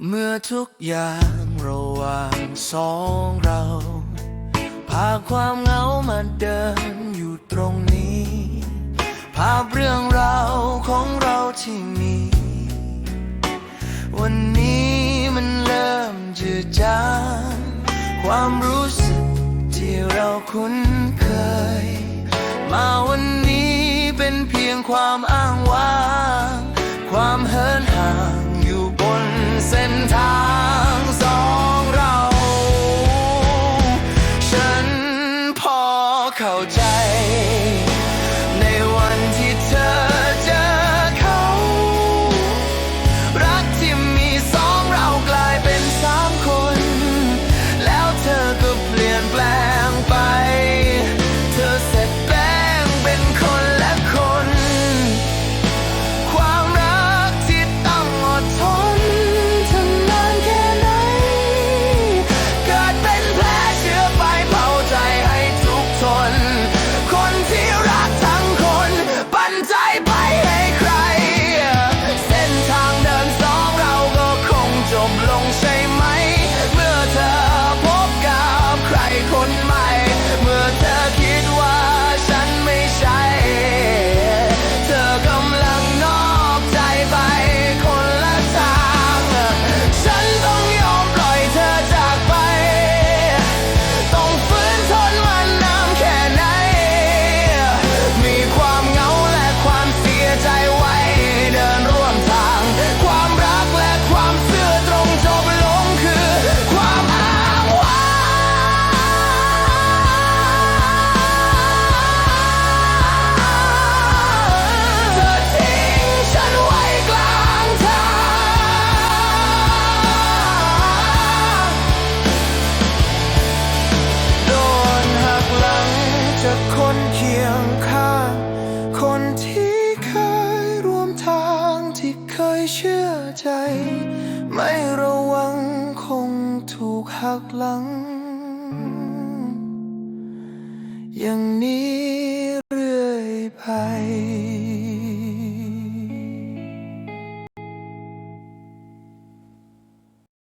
เมื่อทุกอย่างระหว่างสองเรา พาความเหงามาเดินอยู่ตรงนี้ ภาพเรื่องราวของเราที่มี วันนี้มันเริ่มจืดจางความรู้สึกที่เราคุ้นเคย มาวันนี้เป็นเพียงความอ้างว้าง ความเหินห่าง เส้นทางสองเรา ฉันพอเข้าใจ นเคียงข้าง คนที่เคยร่วมทางที่เคยเชื่อใจ ไม่ระวังคงถูกหักหลัง อย่างนี้เรื่อยไป